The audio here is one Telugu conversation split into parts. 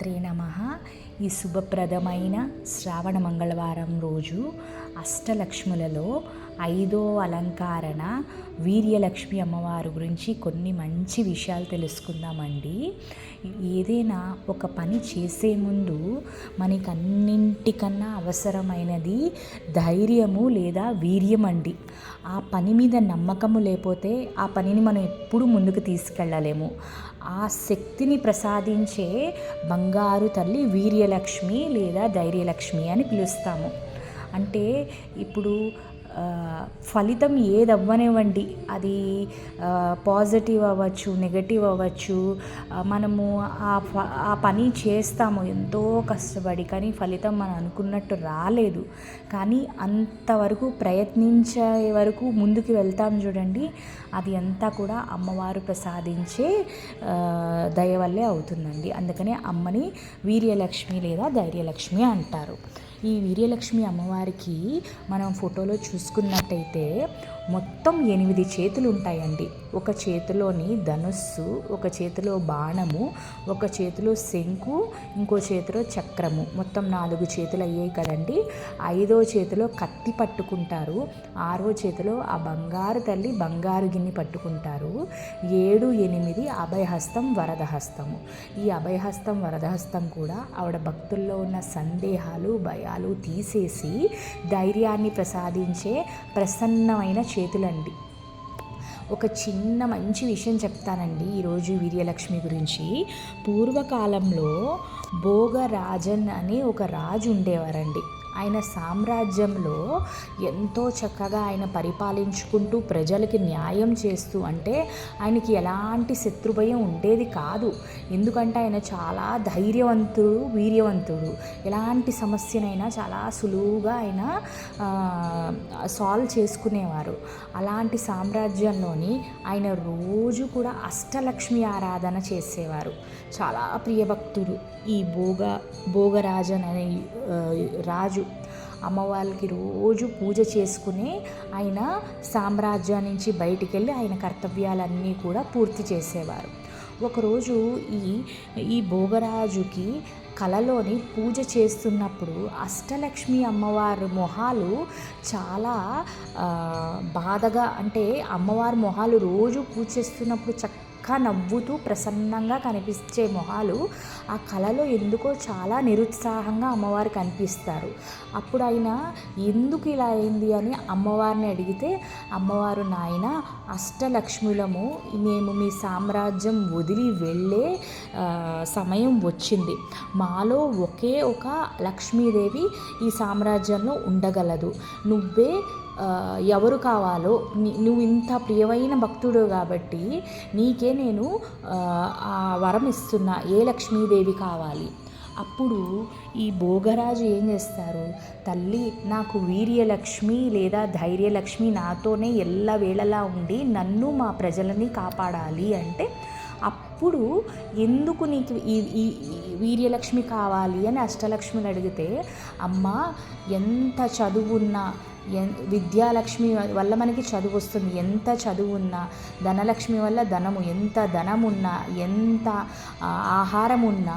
మాత్రే నమ. ఈ శుభప్రదమైన శ్రావణ మంగళవారం రోజు అష్టలక్ష్ములలో ఐదో అలంకారణ వీర్యలక్ష్మి అమ్మవారి గురించి కొన్ని మంచి విషయాలు తెలుసుకుందామండి. ఏదైనా ఒక పని చేసే ముందు మనకన్నింటికన్నా అవసరమైనది ధైర్యము లేదా వీర్యం అండి. ఆ పని మీద నమ్మకము లేకపోతే ఆ పనిని మనం ఎప్పుడు ముందుకు తీసుకెళ్ళలేము. ఆ శక్తిని ప్రసాదించే బంగారు తల్లి వీర్యలక్ష్మి లేదా ధైర్యలక్ష్మి అని పిలుస్తాము. అంటే ఇప్పుడు ఫలితం ఏది అవ్వనివ్వండి అది పాజిటివ్ అవ్వచ్చు నెగటివ్ అవ్వచ్చు మనము ఆ ప ఆ పని చేస్తాము. ఎంతో కష్టపడి కానీ ఫలితం మనం అనుకున్నట్టు రాలేదు. కానీ అంతవరకు ప్రయత్నించే వరకు ముందుకు వెళ్తాం చూడండి. అది అంతా కూడా అమ్మవారు ప్రసాదించే దయ వల్లే అవుతుందండి. అందుకనే అమ్మని వీర్యలక్ష్మి లేదా ధైర్యలక్ష్మి అంటారు. ఈ వీర్యలక్ష్మి అమ్మవారికి మనం ఫోటోలో చూసుకున్నట్టయితే మొత్తం ఎనిమిది చేతులు ఉంటాయండి ఒక చేతిలోని ధనుస్సు ఒక చేతిలో బాణము ఒక చేతిలో శంకు ఇంకో చేతిలో చక్రము. మొత్తం నాలుగు చేతులు అయ్యాయి కదండి. ఐదో చేతిలో కత్తి పట్టుకుంటారు. ఆరో చేతిలో ఆ బంగారు తల్లి బంగారు గిన్నె పట్టుకుంటారు. ఏడు ఎనిమిది అభయహస్తం వరదహస్తము. ఈ అభయహస్తం వరదహస్తం కూడా ఆవిడ భక్తుల్లో ఉన్న సందేహాలు భయాలు తీసేసి ధైర్యాన్ని ప్రసాదించే ప్రసన్నమైన చేతులండి. ఒక చిన్న మంచి విషయం చెప్తానండి ఈరోజు వీర్యలక్ష్మి గురించి. పూర్వకాలంలో భోగరాజన్ అనే ఒక రాజు ఉండేవారండి. ఆయన సామ్రాజ్యంలో ఎంతో చక్కగా ఆయన పరిపాలించుకుంటూ ప్రజలకి న్యాయం చేస్తూ అంటే ఆయనకి ఎలాంటి శత్రుభయం ఉండేది కాదు. ఎందుకంటే ఆయన చాలా ధైర్యవంతుడు వీర్యవంతుడు. ఎలాంటి సమస్యనైనా చాలా సులువుగా ఆయన సాల్వ్ చేసుకునేవారు. అలాంటి సామ్రాజ్యంలోని ఆయన రోజు కూడా అష్టలక్ష్మి ఆరాధన చేసేవారు. చాలా ప్రియభక్తుడు. ఈ భోగ భోగరాజన్ అనే రాజు అమ్మవారికి రోజు పూజ చేసుకుని ఆయన సామ్రాజ్యం నుంచి బయటికి వెళ్ళి ఆయన కర్తవ్యాలన్నీ కూడా పూర్తి చేసేవారు. ఒకరోజు ఈ ఈ భోగరాజుకి కలలోని పూజ చేస్తున్నప్పుడు అష్టలక్ష్మి అమ్మవారి మొహాలు చాలా బాధగా అంటే అమ్మవారి మొహాలు రోజు పూజ చేస్తున్నప్పుడు చక్క చక్కగా నవ్వుతూ ప్రసన్నంగా కనిపించే మొహాలు ఆ కళలో ఎందుకో చాలా నిరుత్సాహంగా అమ్మవారు కనిపిస్తారు. అప్పుడు ఆయన ఎందుకు ఇలా అయింది అని అమ్మవారిని అడిగితే అమ్మవారు నాయన అష్టలక్ష్ములము మేము మీ సామ్రాజ్యం వదిలి వెళ్ళే సమయం వచ్చింది. మాలో ఒకే ఒక లక్ష్మీదేవి ఈ సామ్రాజ్యంలో ఉండగలదు. నువ్వే ఎవరు కావాలో నువ్వు ఇంత ప్రియమైన భక్తుడు కాబట్టి నీకే నేను ఆ, వరం ఇస్తున్నా. ఏ లక్ష్మీదేవి కావాలి? అప్పుడు ఈ భోగరాజు ఏం చేస్తారు? తల్లి నాకు వీర్యలక్ష్మి లేదా ధైర్యలక్ష్మి నాతోనే ఎల్లవేళలా ఉండి నన్ను మా ప్రజలని కాపాడాలి అంటే అప్పుడు ఎందుకు నీకు ఈ వీర్యలక్ష్మి కావాలి అని అష్టలక్ష్మిని అడిగితే అమ్మ ఎంత చదువున్నా విద్యాలక్ష్మి వల్ల మనకి చదువు వస్తుంది. ఎంత చదువు ఉన్నా ధనలక్ష్మి వల్ల ధనము ఎంత ధనం ఉన్నా ఎంత ఆహారం ఉన్నా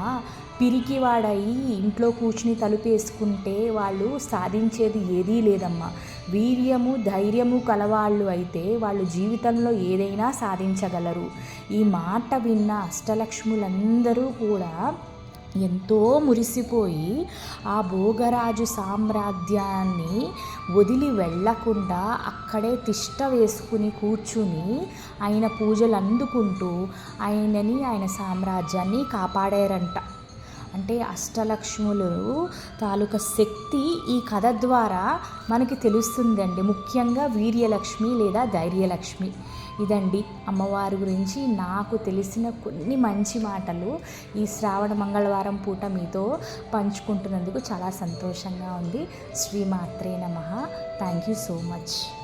పిరికివాడయి ఇంట్లో కూర్చుని తలుపేసుకుంటే వాళ్ళు సాధించేది ఏదీ లేదమ్మా. వీర్యము ధైర్యము కలవాళ్ళు అయితే వాళ్ళు జీవితంలో ఏదైనా సాధించగలరు. ఈ మాట విన్న అష్టలక్ష్ములందరూ కూడా ఎంతో మురిసిపోయి ఆ భోగరాజు సామ్రాజ్యాన్ని వదిలి వెళ్ళకుండా అక్కడే తిష్ట వేసుకుని కూర్చుని ఆయన పూజలు అందుకుంటూ ఆయనని ఆయన సామ్రాజ్యాన్ని కాపాడారంట. అంటే అష్టలక్ష్ములు తాలూకా శక్తి ఈ కథ ద్వారా మనకి తెలుస్తుందండి. ముఖ్యంగా వీర్యలక్ష్మి లేదా ధైర్యలక్ష్మి. ఇదండి అమ్మవారి గురించి నాకు తెలిసిన కొన్ని మంచి మాటలు ఈ శ్రావణ మంగళవారం పూట మీతో పంచుకుంటున్నందుకు చాలా సంతోషంగా ఉంది. శ్రీమాత్రే నమ. Thank you so much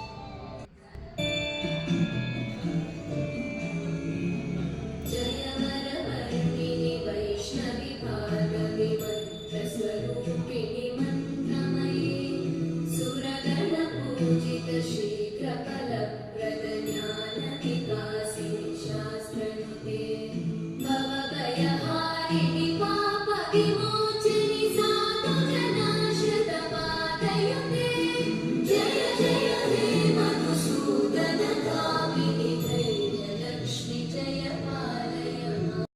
you